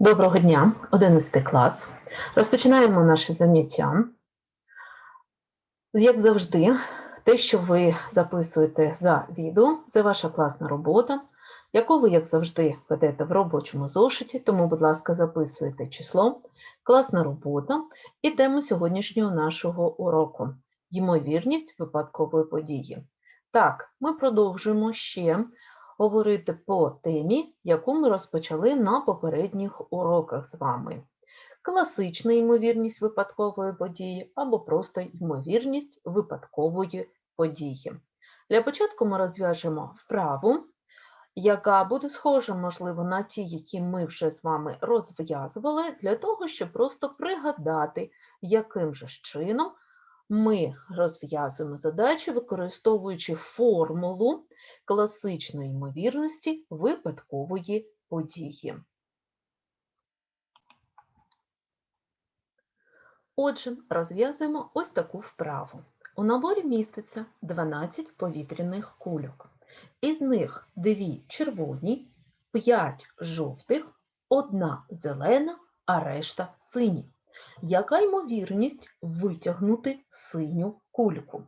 Доброго дня, 11 клас. Розпочинаємо наше заняття. Як завжди, те, що ви записуєте за відео, це ваша класна робота, яку ви, як завжди, ведете в робочому зошиті, тому, будь ласка, записуйте число, класна робота і тему сьогоднішнього нашого уроку ймовірність випадкової події. Так, ми продовжуємо ще говорити по темі, яку ми розпочали на попередніх уроках з вами. Класична ймовірність випадкової події або просто ймовірність випадкової події. Для початку ми розв'яжемо вправу, яка буде схожа, можливо, на ті, які ми вже з вами розв'язували, для того, щоб просто пригадати, яким же чином ми розв'язуємо задачі, використовуючи формулу класичної ймовірності випадкової події. Отже, розв'язуємо ось таку вправу. У наборі міститься 12 повітряних кульок. Із них 2 червоні, 5 жовтих, 1 зелена, а решта сині. Яка ймовірність витягнути синю кульку?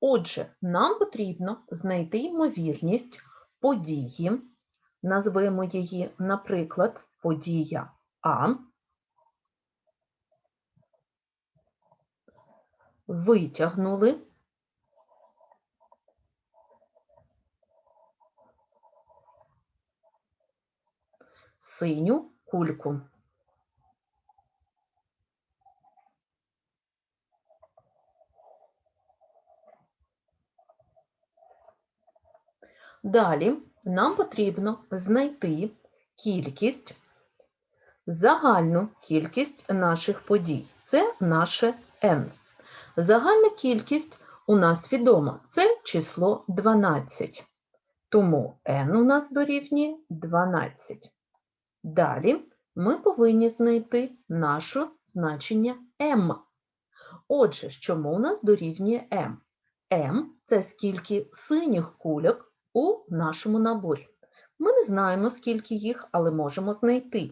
Отже, нам потрібно знайти ймовірність події, назвемо її, наприклад, подія А, витягнули. Синю кульку. Далі нам потрібно знайти кількість, загальну кількість наших подій. Це наше n. Загальна кількість у нас відома, це число 12. Тому n у нас дорівнює 12. Далі ми повинні знайти наше значення m. Отже, чому у нас дорівнює m? m – це скільки синіх кульок у нашому наборі. Ми не знаємо, скільки їх, але можемо знайти.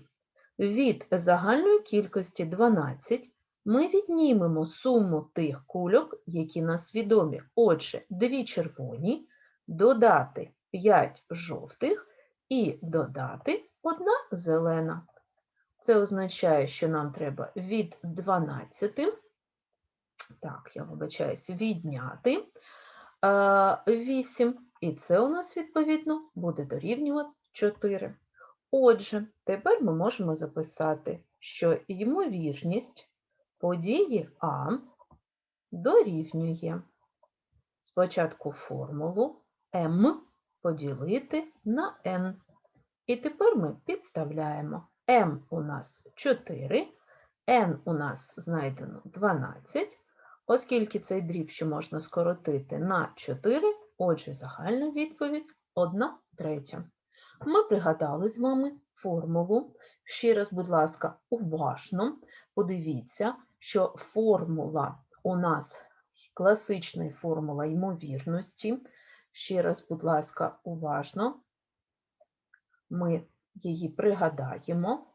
Від загальної кількості 12 ми віднімемо суму тих кульок, які нас відомі. Отже, 2 червоні, додати 5 жовтих і додати 1 зелена. Це означає, що нам треба від 12, так, я вибачаюсь, відняти 8 і це у нас, відповідно, буде дорівнювати 4. Отже, тепер ми можемо записати, що ймовірність події А дорівнює спочатку формулу m поділити на n. І тепер ми підставляємо m у нас 4, n у нас знайдено 12, оскільки цей дріб ще можна скоротити на 4, Отже, загальна відповідь 1 третя. Ми пригадали з вами формулу. Ще раз, будь ласка, уважно подивіться, що формула у нас класична формула ймовірності. Ще раз, будь ласка, уважно, ми її пригадаємо.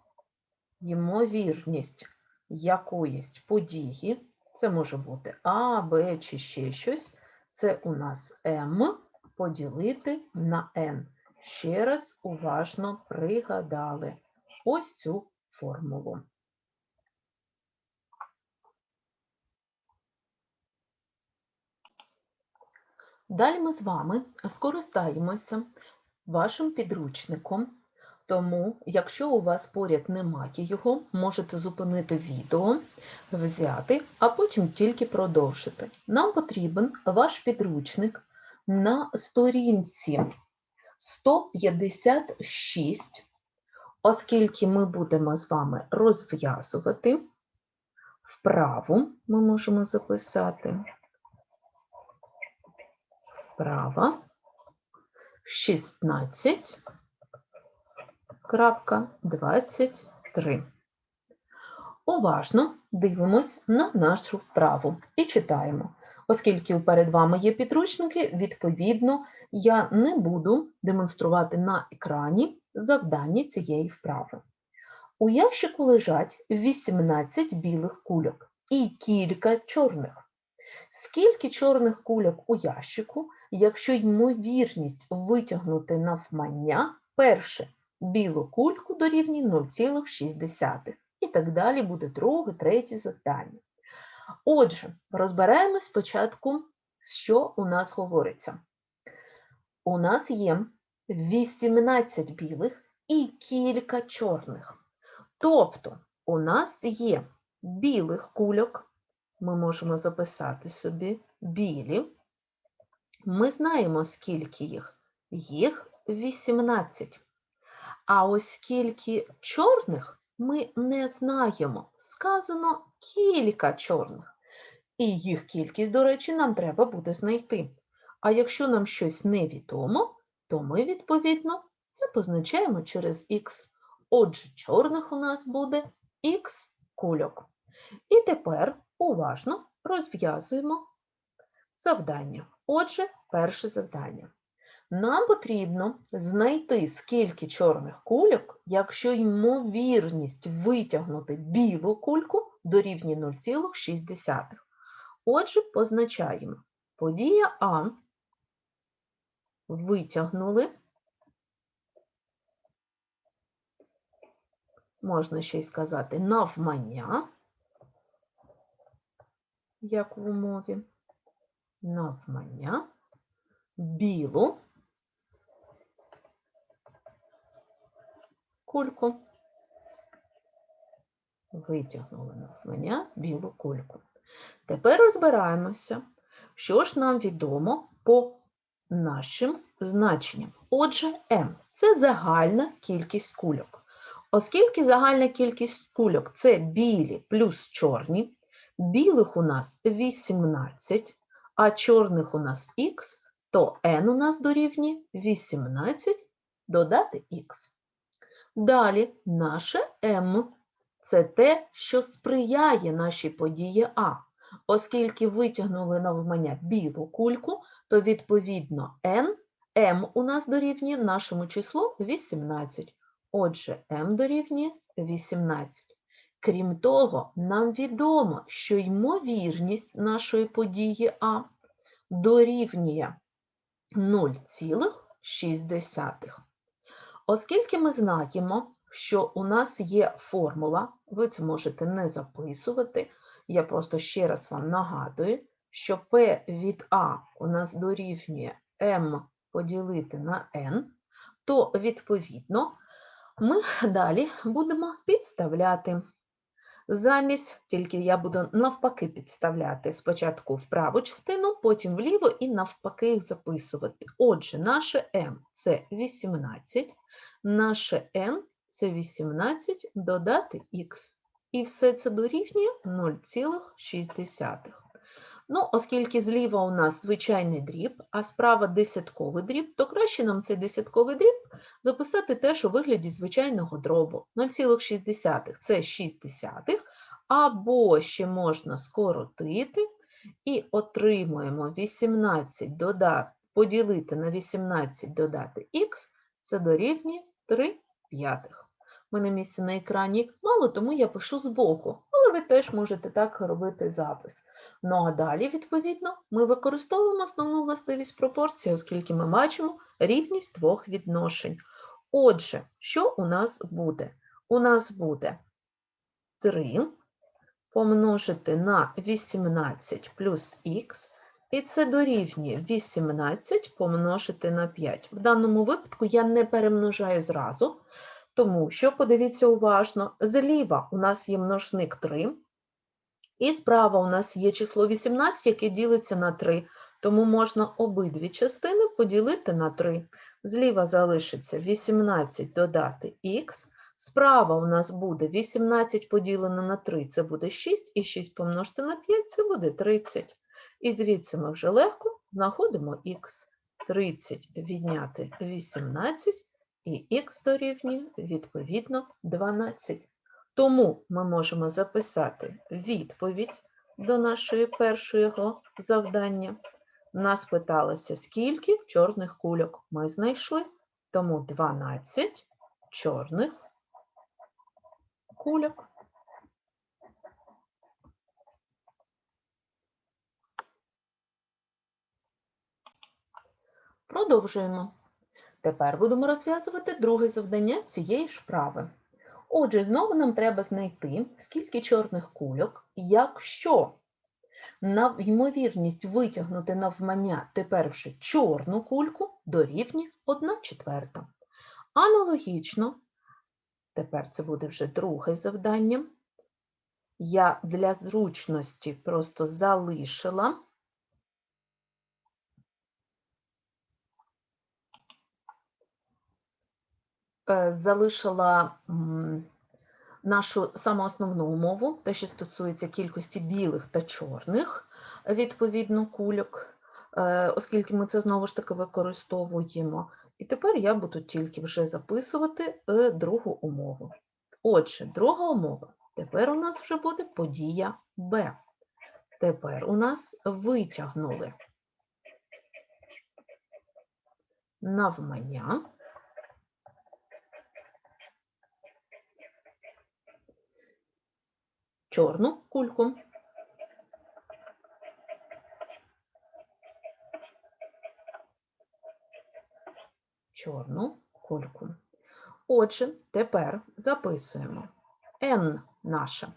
Ймовірність якоїсь події, це може бути А, Б чи ще щось. Це у нас m поділити на n. Ще раз уважно пригадали ось цю формулу. Далі ми з вами скористаємося вашим підручником, тому, якщо у вас поряд немає його, можете зупинити відео, взяти, а потім тільки продовжити. Нам потрібен ваш підручник на сторінці 156, оскільки ми будемо з вами розв'язувати вправу, ми можемо записати вправа 16. Крапка 23. Уважно дивимось на нашу вправу і читаємо. Оскільки перед вами є підручники, відповідно, я не буду демонструвати на екрані завдання цієї вправи. У ящику лежать 18 білих кульок і кілька чорних. Скільки чорних кульок у ящику, якщо ймовірність витягнути навмання перше білу кульку дорівнює 0,6. І так далі буде друге, третє завдання. Отже, розбираємо спочатку, що у нас говориться. У нас є 18 білих і кілька чорних. Тобто у нас є білих кульок, ми можемо записати собі білі. Ми знаємо, скільки їх. Їх 18. А ось скільки чорних ми не знаємо. Сказано кілька чорних. І їх кількість, до речі, нам треба буде знайти. А якщо нам щось невідомо, то ми, відповідно, це позначаємо через х. Отже, чорних у нас буде х кульок. І тепер уважно розв'язуємо завдання. Отже, перше завдання. Нам потрібно знайти, скільки чорних кульок, якщо ймовірність витягнути білу кульку дорівнює 0,6. Отже, позначаємо. Подія А витягнули. Можна ще й сказати навмання, як в умові, навмання, білу кульку. Витягнули навмання білу кульку. Тепер розбираємося, що ж нам відомо по нашим значенням. Отже, m – це загальна кількість кульок. Оскільки загальна кількість кульок це білі плюс чорні, білих у нас 18, а чорних у нас х, то n у нас дорівнює 18 додати х. Далі наше m – це те, що сприяє нашій події А. Оскільки витягнули навмання білу кульку, то відповідно n, m у нас дорівнює нашому числу 18. Отже, m дорівнює 18. Крім того, нам відомо, що ймовірність нашої події А дорівнює 0,6. Оскільки ми знаємо, що у нас є формула, ви це можете не записувати, я просто ще раз вам нагадую, що P від А у нас дорівнює m поділити на n, то, відповідно, ми далі будемо підставляти. Замість, тільки я буду навпаки підставляти спочатку в праву частину, потім вліво і навпаки їх записувати. Отже, наше m це 18, наше n це 18 додати х. І все це дорівнює 0,6. Ну, оскільки зліва у нас звичайний дріб, а справа десятковий дріб, то краще нам цей десятковий дріб записати теж у вигляді звичайного дробу. 0,6 це 6 десятих, або ще можна скоротити, і отримуємо 18 додати, поділити на 18 додати х, це дорівнює 3 п'ятих. У мене місця на екрані мало, тому я пишу збоку, але ви теж можете так робити запис. Ну а далі, відповідно, ми використовуємо основну властивість пропорції, оскільки ми бачимо рівність двох відношень. Отже, що у нас буде? У нас буде 3 помножити на 18 плюс х, і це дорівнює 18 помножити на 5. В даному випадку я не перемножаю зразу, тому що, подивіться уважно, зліва у нас є множник 3, і справа у нас є число 18, яке ділиться на 3, тому можна обидві частини поділити на 3. Зліва залишиться 18 додати х, справа у нас буде 18 поділено на 3, це буде 6, і 6 помножити на 5, це буде 30. І звідси ми вже легко знаходимо х. 30 відняти 18, і х дорівнює, відповідно, 12. Тому ми можемо записати відповідь до нашої першого завдання. Нас питалося, скільки чорних кульок ми знайшли, тому 12 чорних кульок. Продовжуємо. Тепер будемо розв'язувати друге завдання цієї ж вправи. Отже, знову нам треба знайти, скільки чорних кульок, якщо ймовірність витягнути навмання тепер вже чорну кульку дорівнює 1 четверта. Аналогічно, тепер це буде вже друге завдання. Я для зручності просто залишила залишила нашу саму основну умову, те, що стосується кількості білих та чорних, відповідно, кульок, е, оскільки ми це знову ж таки використовуємо. І тепер я буду тільки вже записувати е, другу умову. Отже, друга умова. Тепер у нас вже буде подія Б. Тепер у нас витягнули навмання. Чорну кульку. Чорну кульку. Отже, тепер записуємо n наше.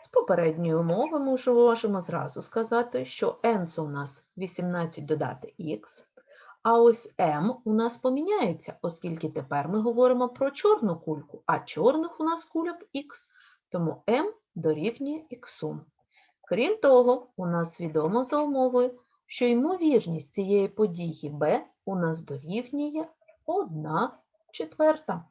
З попередньої умови ми вже можемо зразу сказати, що n це у нас 18 додати x, а ось m у нас поміняється, оскільки тепер ми говоримо про чорну кульку, а чорних у нас кульок x, тому m дорівнює x. Крім того, у нас відомо за умовою, що ймовірність цієї події b у нас дорівнює 1 четверта.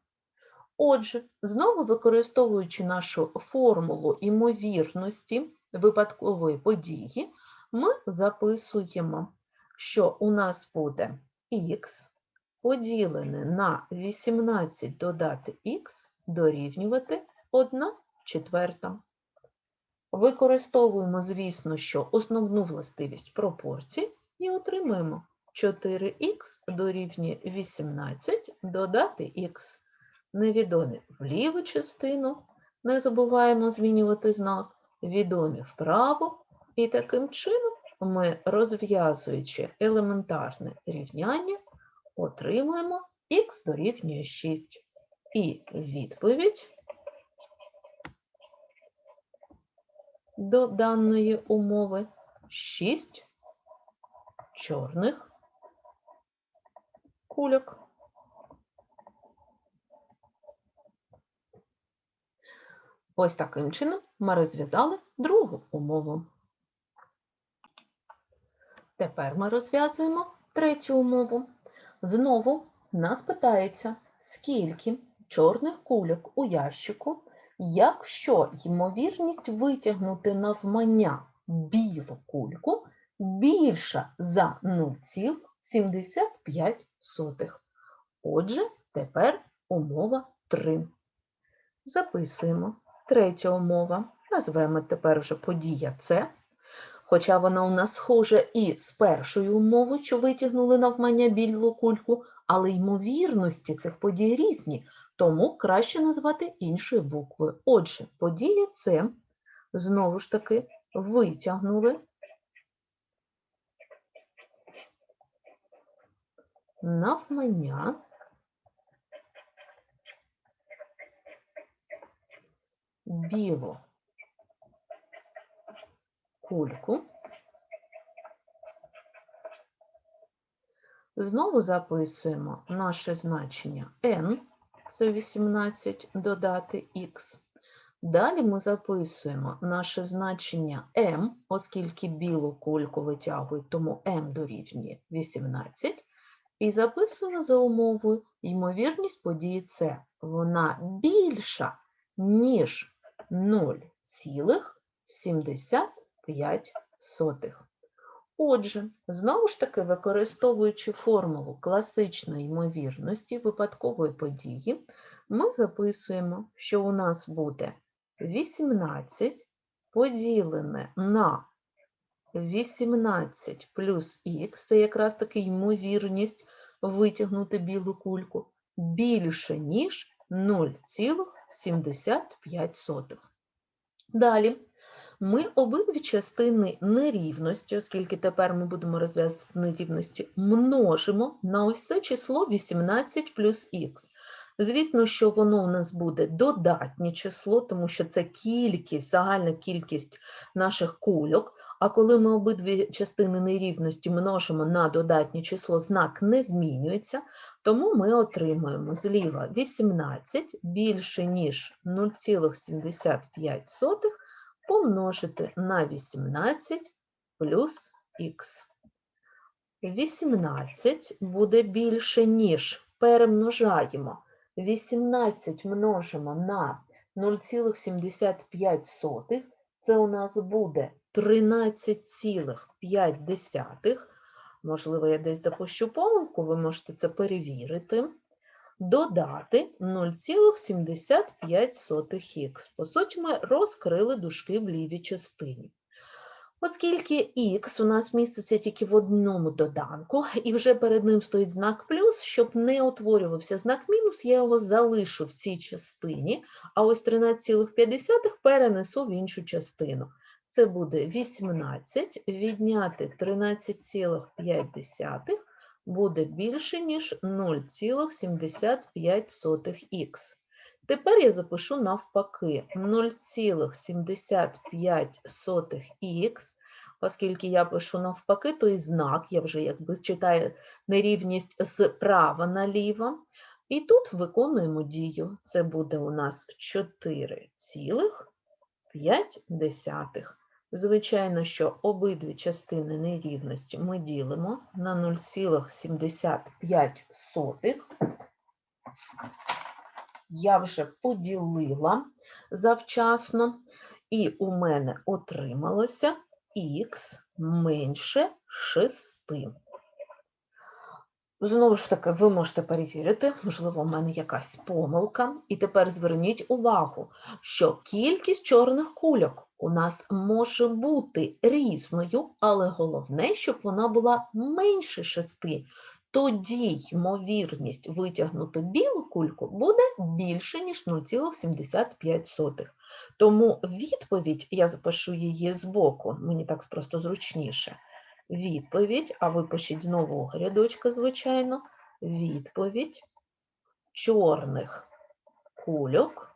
Отже, знову використовуючи нашу формулу імовірності випадкової події, ми записуємо, що у нас буде х поділене на 18 додати х дорівнювати 1 четверта. Використовуємо, звісно, що основну властивість пропорцій і отримаємо 4х дорівнює 18 додати х невідомі в ліву частину, не забуваємо змінювати знак, відомі вправо, і таким чином ми, розв'язуючи елементарне рівняння, отримуємо х дорівнює 6. І відповідь до даної умови 6 чорних кульок. Ось таким чином ми розв'язали другу умову. Тепер ми розв'язуємо третю умову. Знову нас питається, скільки чорних кульок у ящику, якщо ймовірність витягнути навмання білу кульку більша за 0,75. Отже, тепер умова 3. Записуємо. Третя умова, назвемо тепер вже подія С, хоча вона у нас схожа і з першою умовою, що витягнули навмання білу кульку, але ймовірності цих подій різні, тому краще назвати іншою буквою. Отже, подія С, знову ж таки, витягнули навмання білу кульку. Знову записуємо наше значення n, це 18 додати х. Далі ми записуємо наше значення m, оскільки білу кульку витягують, тому m дорівнює 18. І записуємо за умовою ймовірність події С. Вона більша, ніж 0,75. Отже, знову ж таки, використовуючи формулу класичної ймовірності випадкової події, ми записуємо, що у нас буде 18 поділене на 18 плюс х, це якраз таки ймовірність витягнути білу кульку, більше, ніж 0,75. 0,75. Далі ми обидві частини нерівності, оскільки тепер ми будемо розв'язувати нерівності, множимо на ось це число 18 плюс х. Звісно, що воно у нас буде додатнє число, тому що це кількість, загальна кількість наших кульок. А коли ми обидві частини нерівності множимо на додатнє число, знак не змінюється, тому ми отримуємо зліва 18 більше, ніж 0,75 помножити на 18 плюс х. 18 буде більше, ніж перемножаємо. 18 множимо на 0,75, це у нас буде 13,5. Можливо, я десь допущу помилку, ви можете це перевірити. Додати 0,75х. По суті, ми розкрили дужки в лівій частині. Оскільки х у нас міститься тільки в одному доданку, і вже перед ним стоїть знак плюс, щоб не утворювався знак мінус, я його залишу в цій частині, а ось 13,5 перенесу в іншу частину. Це буде 18 відняти 13,5 буде більше, ніж 0,75х. Тепер я запишу навпаки 0,75х, оскільки я пишу навпаки, той знак, я вже якби читаю нерівність з права наліво. І тут виконуємо дію. Це буде у нас 4,5. Звичайно, що обидві частини нерівності ми ділимо на 0,75. Я вже поділила завчасно, і у мене отрималося х менше 6. Знову ж таки, ви можете перевірити, можливо, у мене якась помилка. І тепер зверніть увагу, що кількість чорних кульок у нас може бути різною, але головне, щоб вона була менше 6. Тоді ймовірність витягнути білу кульку буде більше, ніж 0,75. Тому відповідь, я запишу її збоку, мені так просто зручніше. Відповідь, а ви знову рядочка, звичайно, відповідь чорних кульок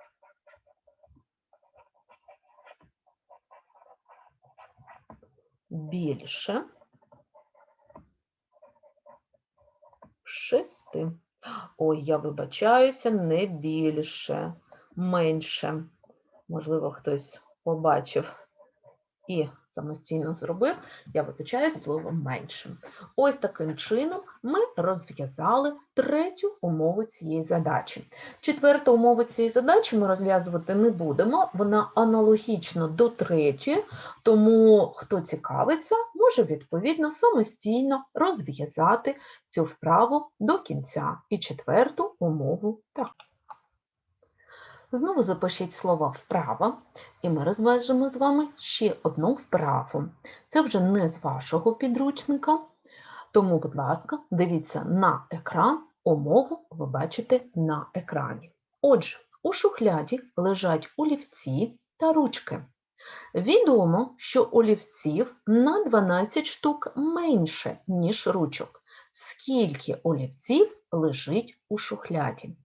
більше шести. Ой, я вибачаюся, не більше, менше. Можливо, хтось побачив і самостійно зробив, я вибачаю словом меншим. Ось таким чином ми розв'язали третю умову цієї задачі. Четверту умову цієї задачі ми розв'язувати не будемо, вона аналогічна до третьої, тому хто цікавиться, може відповідно самостійно розв'язати цю вправу до кінця. І четверту умову так. Знову запишіть слова вправо, і ми розв'яжемо з вами ще одну вправу. Це вже не з вашого підручника, тому, будь ласка, дивіться на екран, умову ви бачите на екрані. Отже, у шухляді лежать олівці та ручки. Відомо, що олівців на 12 штук менше, ніж ручок. Скільки олівців лежить у шухляді?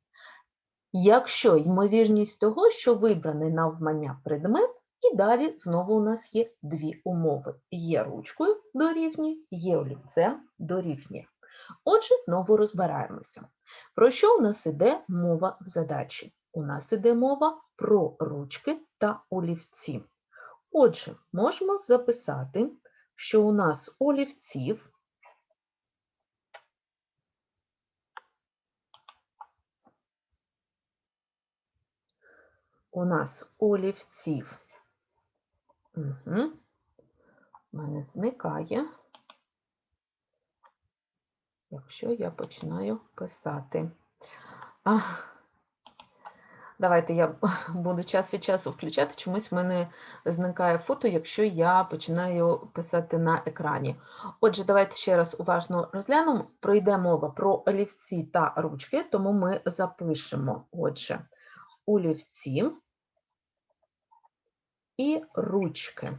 Якщо ймовірність того, що вибраний навмання предмет, і далі знову у нас є дві умови. Є ручкою дорівнює, є олівцем дорівнює. Отже, знову розбираємося. Про що у нас іде мова в задачі? У нас іде мова про ручки та олівці. Отже, можемо записати, що у нас олівців у нас олівців. Угу. У мене зникає, якщо я починаю писати. А, Давайте я буду час від часу включати, чомусь в мене зникає фото, якщо я починаю писати на екрані. Отже, давайте ще раз уважно розглянемо. Пройде мова про олівці та ручки, тому ми запишемо. Отже, олівці і ручки.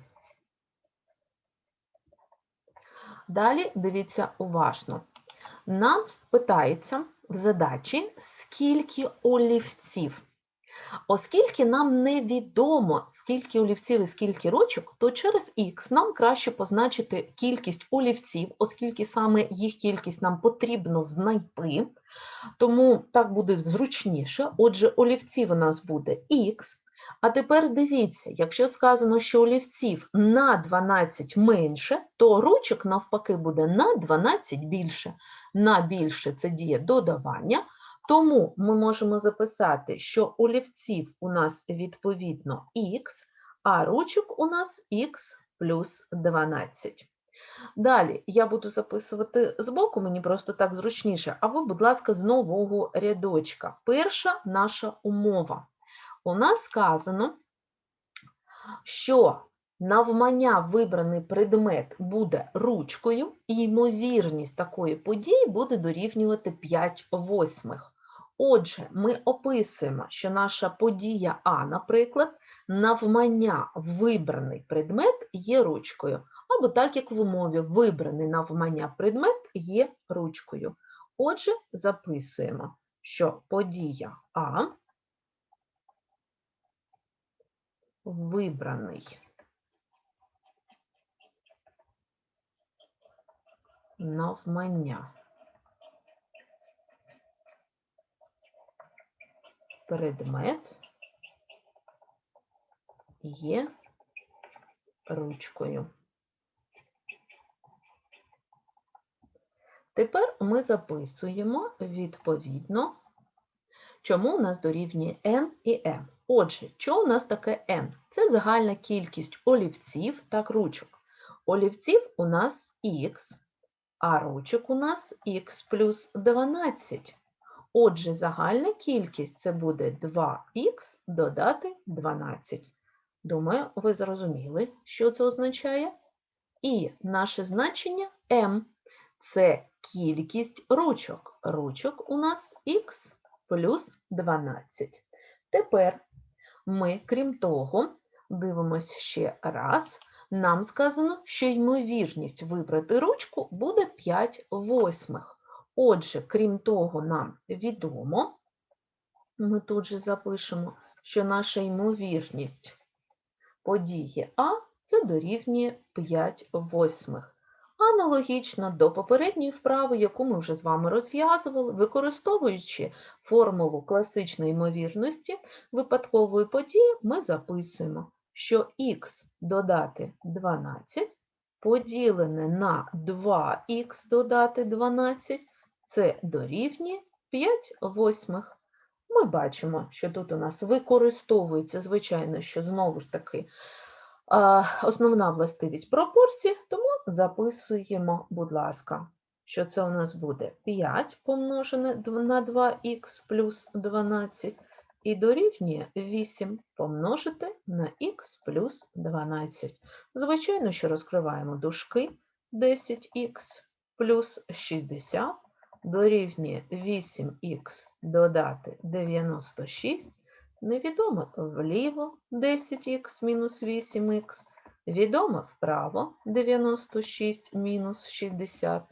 Далі дивіться уважно. Нам питається в задачі, скільки олівців. Оскільки нам невідомо, скільки олівців і скільки ручок, то через х нам краще позначити кількість олівців, оскільки саме їх кількість нам потрібно знайти. Тому так буде зручніше. Отже, олівців у нас буде х. А тепер дивіться, якщо сказано, що олівців на 12 менше, то ручок навпаки буде на 12 більше. На більше це діє додавання, тому ми можемо записати, що олівців у нас відповідно х, а ручок у нас х плюс 12. Далі я буду записувати збоку, мені просто так зручніше, а ви, будь ласка, з нового рядочка. Перша наша умова. У нас сказано, що навмання вибраний предмет буде ручкою, і ймовірність такої події буде дорівнювати 5 восьмих. Отже, ми описуємо, що наша подія А, наприклад, навмання вибраний предмет є ручкою, або так, як в умові вибраний навмання предмет є ручкою. Отже, записуємо, що подія А вибраний навмання предмет є ручкою. Тепер ми записуємо відповідно, чому у нас дорівнює n і m. Отже, що у нас таке n? Це загальна кількість олівців, так, ручок. Олівців у нас х, а ручок у нас х плюс 12. Отже, загальна кількість це буде 2х додати 12. Думаю, ви зрозуміли, що це означає. І наше значення m – це кількість ручок. Ручок у нас х плюс 12. Тепер ми, крім того, дивимося ще раз. Нам сказано, що ймовірність вибрати ручку буде 5 восьмих. Отже, крім того, нам відомо, ми тут же запишемо, що наша ймовірність події А це дорівнює 5 восьмих. Аналогічно до попередньої вправи, яку ми вже з вами розв'язували, використовуючи формулу класичної ймовірності випадкової події, ми записуємо, що х додати 12 поділене на 2х додати 12 це дорівнює 5 восьмих. Ми бачимо, що тут у нас використовується, звичайно, що знову ж таки основна властивість пропорції, тому записуємо, будь ласка, що це у нас буде 5 помножене на 2х плюс 12 і дорівнює 8 помножити на х плюс 12. Звичайно, що розкриваємо дужки 10х плюс 60 дорівнює 8х додати 96, невідомо вліво 10х мінус 8х, відомо вправо 96 мінус 60.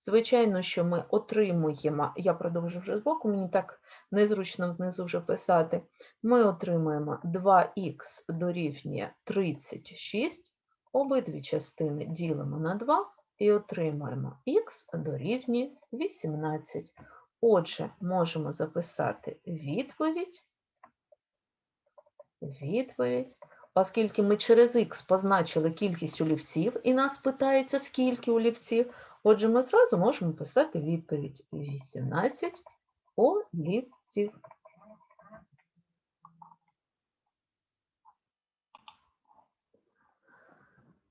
Звичайно, що ми отримуємо, я продовжу вже збоку, мені так незручно внизу вже писати, ми отримуємо 2х дорівнює 36, обидві частини ділимо на 2 і отримаємо х дорівнює 18. Отже, можемо записати відповідь, відповідь, оскільки ми через х позначили кількість олівців, і нас питається, скільки олівців, отже, ми зразу можемо писати відповідь 18 олівців.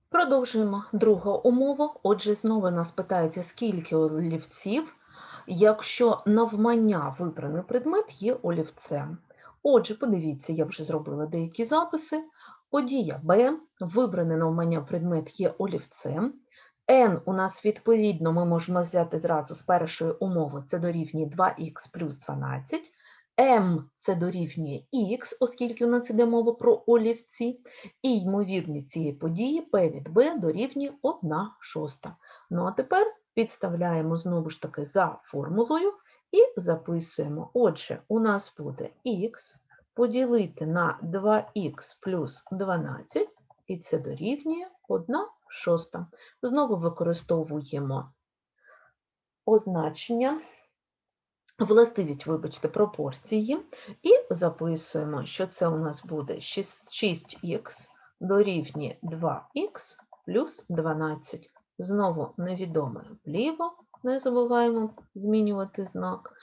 Продовжуємо другу умову. Отже, знову нас питається, скільки олівців, якщо навмання вибраний предмет є олівцем. Отже, подивіться, я вже зробила деякі записи. Подія Б, вибраний навмання предмет є олівцем. N у нас, відповідно, ми можемо взяти зразу з першої умови, це дорівнює 2х плюс 12. m це дорівнює x, оскільки у нас йде мова про олівці, і ймовірність цієї події p від b дорівнює 1 шоста. Ну а тепер підставляємо знову ж таки за формулою і записуємо. Отже, у нас буде x поділити на 2х плюс 12, і це дорівнює 1 шоста. Знову використовуємо означення, властивість, вибачте, пропорції, і записуємо, що це у нас буде 6х дорівнює 2х плюс 12. Знову невідоме вліво, не забуваємо змінювати знак.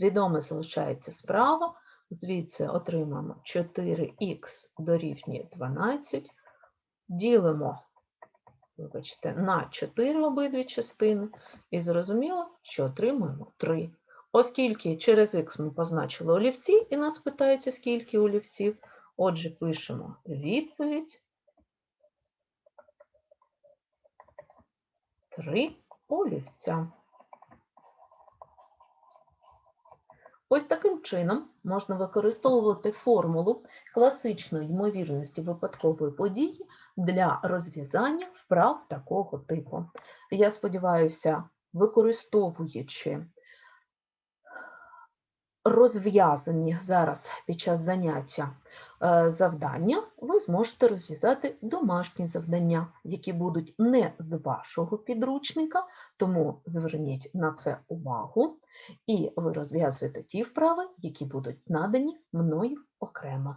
Відоме залишається справа, звідси отримаємо 4х дорівнює 12, ділимо вибачте, на 4 обидві частини, і зрозуміло, що отримуємо 3. Оскільки через х ми позначили олівці, і нас питається, скільки олівців, отже, пишемо відповідь 3 олівця. Ось таким чином можна використовувати формулу класичної ймовірності випадкової події для розв'язання вправ такого типу. Я сподіваюся, використовуючи розв'язані зараз під час заняття е, завдання, ви зможете розв'язати домашні завдання, які будуть не з вашого підручника, тому зверніть на це увагу, і ви розв'язуєте ті вправи, які будуть надані мною окремо.